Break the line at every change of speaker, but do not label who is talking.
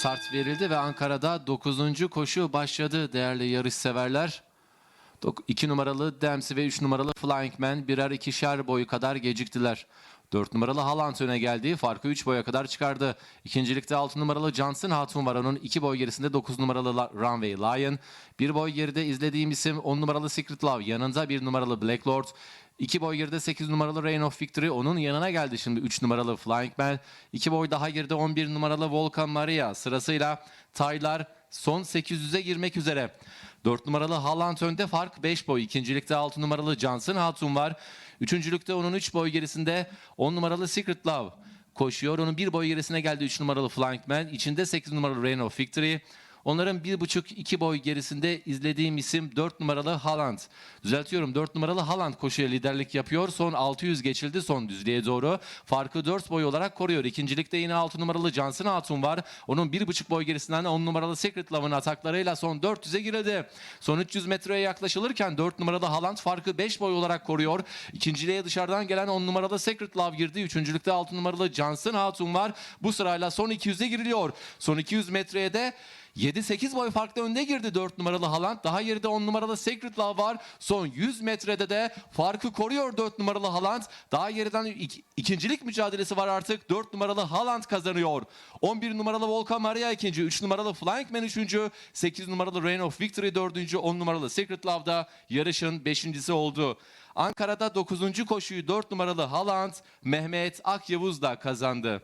start verildi ve Ankara'da 9. koşu başladı değerli yarış severler. 2 numaralı Dempsey ve 3 numaralı Flying Man birer ikişer boyu kadar geciktiler. 4 numaralı Haaland öne geldi. Farkı 3 boya kadar çıkardı. İkincilikte 6 numaralı Johnson Hatun var. Onun 2 boy gerisinde 9 numaralı Runway Lion. 1 boy geride izlediğim isim 10 numaralı Secret Love. Yanında 1 numaralı Black Lord. 2 boy geride 8 numaralı Reign of Victory. Onun yanına geldi şimdi 3 numaralı Flying Man. 2 boy daha geride 11 numaralı Volkan Maria. Sırasıyla Taylar son 800'e girmek üzere. 4 numaralı Haaland önde fark 5 boy. İkincilikte 6 numaralı Johnson Hatun var. Üçüncülükte onun 3 boy gerisinde 10 numaralı Secret Love koşuyor. Onun 1 boy gerisine geldi 3 numaralı Flying Man. İçinde 8 numaralı Reign of Victory. Onların 1,5-2 boy gerisinde izlediğim isim 4 numaralı Haaland. Düzeltiyorum 4 numaralı Haaland koşuya liderlik yapıyor. Son 600 geçildi son düzlüğe doğru. Farkı 4 boy olarak koruyor. İkincilikte yine 6 numaralı Johnson Hatun var. Onun 1,5 boy gerisinden 10 numaralı Secret Love'ın ataklarıyla son 400'e girildi. Son 300 metreye yaklaşılırken 4 numaralı Haaland farkı 5 boy olarak koruyor. İkinciliğe dışarıdan gelen 10 numaralı Secret Love girdi. Üçüncülükte 6 numaralı Johnson Hatun var. Bu sırayla son 200'e giriliyor. Son 200 metreye de 7-8 boy farklı önde girdi 4 numaralı Haaland. Daha geride 10 numaralı Secret Love var. Son 100 metrede de farkı koruyor 4 numaralı Haaland. Daha geriden ik- ikincilik mücadelesi var artık. 4 numaralı Haaland kazanıyor. 11 numaralı Volkan Maria ikinci. 3 numaralı Flying Man üçüncü. 8 numaralı Reign of Victory dördüncü. 10 numaralı Secret Love da yarışın beşincisi oldu. Ankara'da 9. koşuyu 4 numaralı Haaland Mehmet Akyavuz da kazandı.